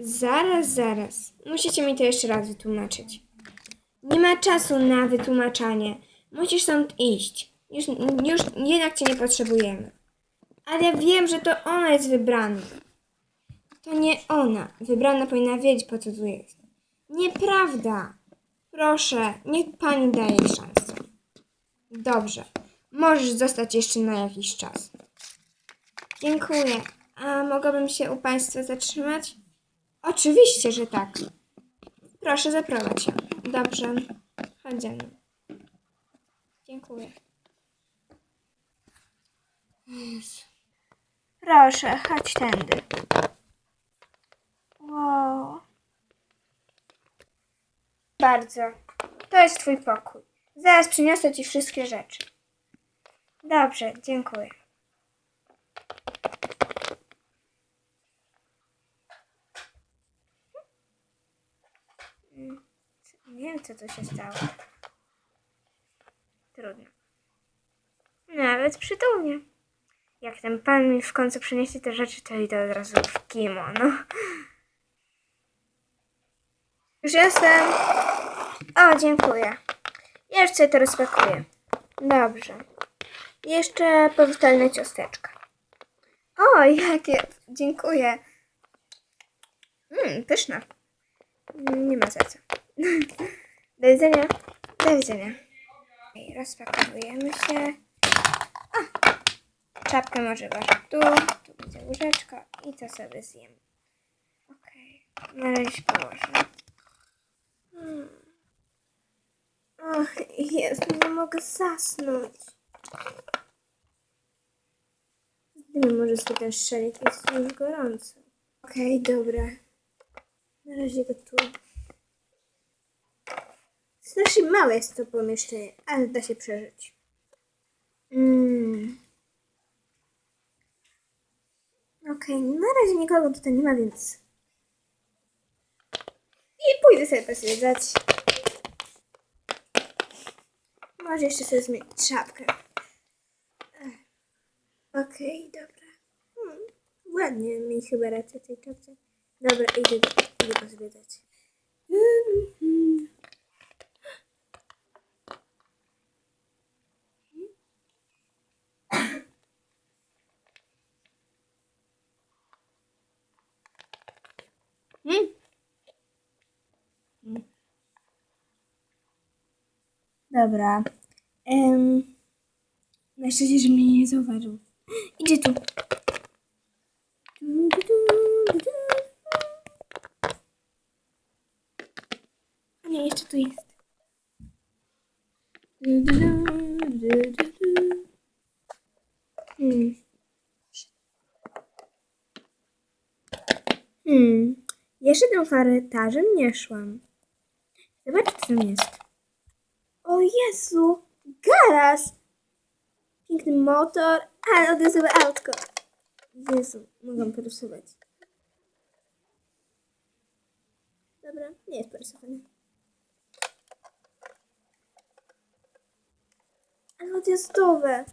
Zaraz, zaraz. Musicie mi to jeszcze raz wytłumaczyć. Nie ma czasu na wytłumaczanie. Musisz stąd iść. Już, już jednak cię nie potrzebujemy. Ale ja wiem, że to ona jest wybrana. To nie ona. Wybrana powinna wiedzieć, po co tu jest. Nieprawda. Proszę, niech pani daje szansę. Dobrze. Możesz zostać jeszcze na jakiś czas. Dziękuję. A mogłabym się u państwa zatrzymać? Oczywiście, że tak. Proszę, zaprowadź się. Dobrze. Chodź ze mną. Dziękuję. Jezu. Proszę, chodź tędy. Wow. Bardzo. To jest twój pokój. Zaraz przyniosę ci wszystkie rzeczy. Dobrze, dziękuję. Wiem, co tu się stało. Trudno. Nawet przytomnie. Jak ten pan mi w końcu przyniesie te rzeczy, to idę od razu w kimono. Już jestem. O, dziękuję. Sobie to rozpakuję. Dobrze. Jeszcze powitalne ciasteczka. O, jakie. Dziękuję. Mmm, pyszne. Nie ma co. Do widzenia. Do widzenia. Okej, rozpakowujemy się. Czapkę może waży tu, tu będzie łyżeczka i to sobie zjem. Okej, na razie położę. Hmm. Och, nie mogę zasnąć. Nie może sobie ten szelik, jest już. Okej, dobra. Na razie go tu. Strasznie małe jest to pomieszczenie, ale da się przeżyć. Mm. Okej, na razie nikogo tutaj nie ma, więc... I pójdę sobie pozwiedzać. Może jeszcze sobie zmienić czapkę. Okej, dobra. Hmm. Ładnie mi chyba raczej tej czapce. Dobra, idę, idę. Mm. Dobra. Um, na szczęście, że mnie nie zauważył. Idzie tu. Jeszcze tu jest. Hmm. Hmm. Jeszcze tym korytarzem nie szłam. Zobacz, co tam jest. O Jezu! Garaż! Piękny motor, ale odrysowe autko. Jezu, mogłam porysować. Dobra, nie jest porysowane. Ale odjazdowe.